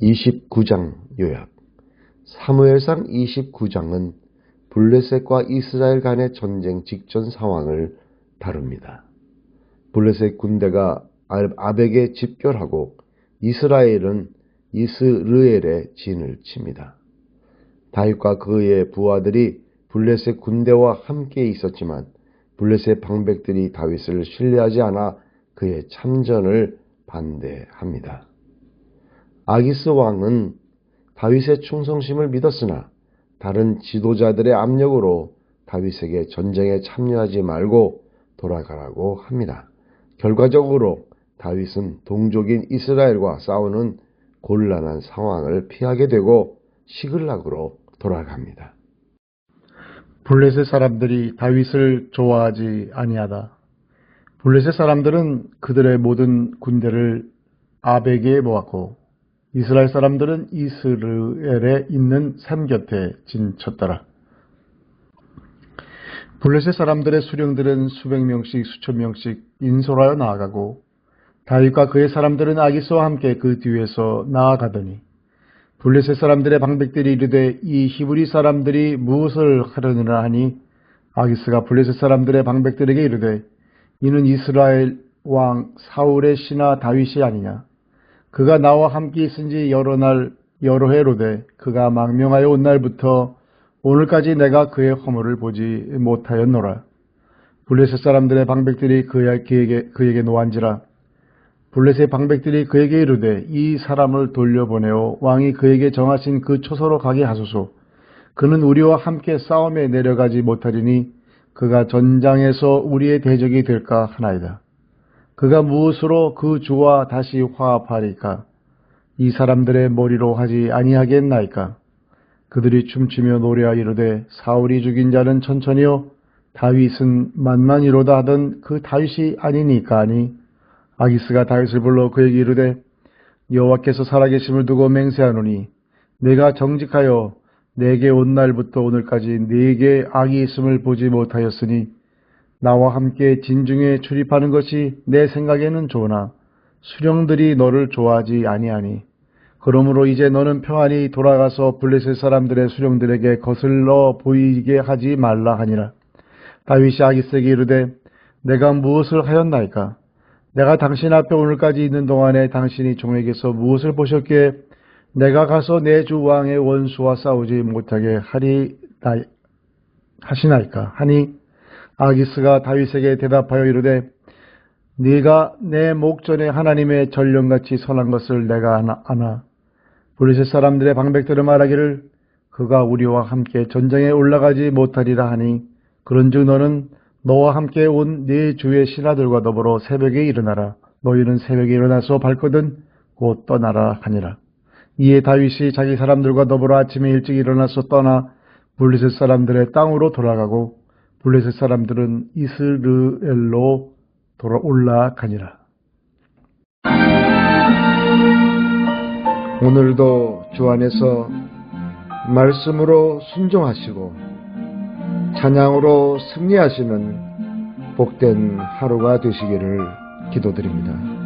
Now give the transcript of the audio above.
29장 요약 사무엘상 29장은 블레셋과 이스라엘 간의 전쟁 직전 상황을 다룹니다. 블레셋 군대가 아벡에 집결하고 이스라엘은 이스르엘에 진을 칩니다. 다윗과 그의 부하들이 블레셋 군대와 함께 있었지만 블레셋 방백들이 다윗을 신뢰하지 않아 그의 참전을 반대합니다. 아기스 왕은 다윗의 충성심을 믿었으나 다른 지도자들의 압력으로 다윗에게 전쟁에 참여하지 말고 돌아가라고 합니다. 결과적으로 다윗은 동족인 이스라엘과 싸우는 곤란한 상황을 피하게 되고 시글락으로 돌아갑니다. 블레셋 사람들이 다윗을 좋아하지 아니하다. 블레셋 사람들은 그들의 모든 군대를 아벡에 모았고 이스라엘 사람들은 이스르엘에 있는 산 곁에 진쳤더라. 블레셋 사람들의 수령들은 수백 명씩 수천 명씩 인솔하여 나아가고 다윗과 그의 사람들은 아기스와 함께 그 뒤에서 나아가더니 블레셋 사람들의 방백들이 이르되 이 히브리 사람들이 무엇을 하려느라 하니 아기스가 블레셋 사람들의 방백들에게 이르되 이는 이스라엘 왕 사울의 신하 다윗이 아니냐 그가 나와 함께 있은 지 여러 날 여러 해로되 그가 망명하여 온 날부터 오늘까지 내가 그의 허물을 보지 못하였노라. 블레셋 사람들의 방백들이 그에게, 그에게 노한지라. 블레셋 방백들이 그에게 이르되 이 사람을 돌려보내어 왕이 그에게 정하신 그 초소로 가게 하소서. 그는 우리와 함께 싸움에 내려가지 못하리니 그가 전장에서 우리의 대적이 될까 하나이다. 그가 무엇으로 그 주와 다시 화합하리까? 이 사람들의 머리로 하지 아니하겠나이까? 그들이 춤추며 노래하 이르되 사울이 죽인 자는 천천히요 다윗은 만만이로다 하던 그 다윗이 아니니까 하니 아기스가 다윗을 불러 그에게 이르되 여호와께서 살아계심을 두고 맹세하노니 내가 정직하여 내게 온 날부터 오늘까지 내게 악이 있음을 보지 못하였으니 나와 함께 진중에 출입하는 것이 내 생각에는 좋으나 수령들이 너를 좋아하지 아니하니 그러므로 이제 너는 평안히 돌아가서 블레셋 사람들의 수령들에게 거슬러 보이게 하지 말라 하니라. 다윗이 아기스에게 이르되 내가 무엇을 하였나이까? 내가 당신 앞에 오늘까지 있는 동안에 당신이 종에게서 무엇을 보셨기에 내가 가서 내 주 왕의 원수와 싸우지 못하게 하리 하시나이까? 하니 아기스가 다윗에게 대답하여 이르되 네가 내 목전에 하나님의 전령같이 선한 것을 내가 아나. 블레셋 사람들의 방백들을 말하기를 그가 우리와 함께 전쟁에 올라가지 못하리라 하니 그런즉 너는 너와 함께 온 네 주의 신하들과 더불어 새벽에 일어나라 너희는 새벽에 일어나서 발거든 곧 떠나라 하니라 이에 다윗이 자기 사람들과 더불어 아침에 일찍 일어나서 떠나 블레셋 사람들의 땅으로 돌아가고 블레셋 사람들은 이스르엘로 돌아 올라가니라. 오늘도 주 안에서 말씀으로 순종하시고 찬양으로 승리하시는 복된 하루가 되시기를 기도드립니다.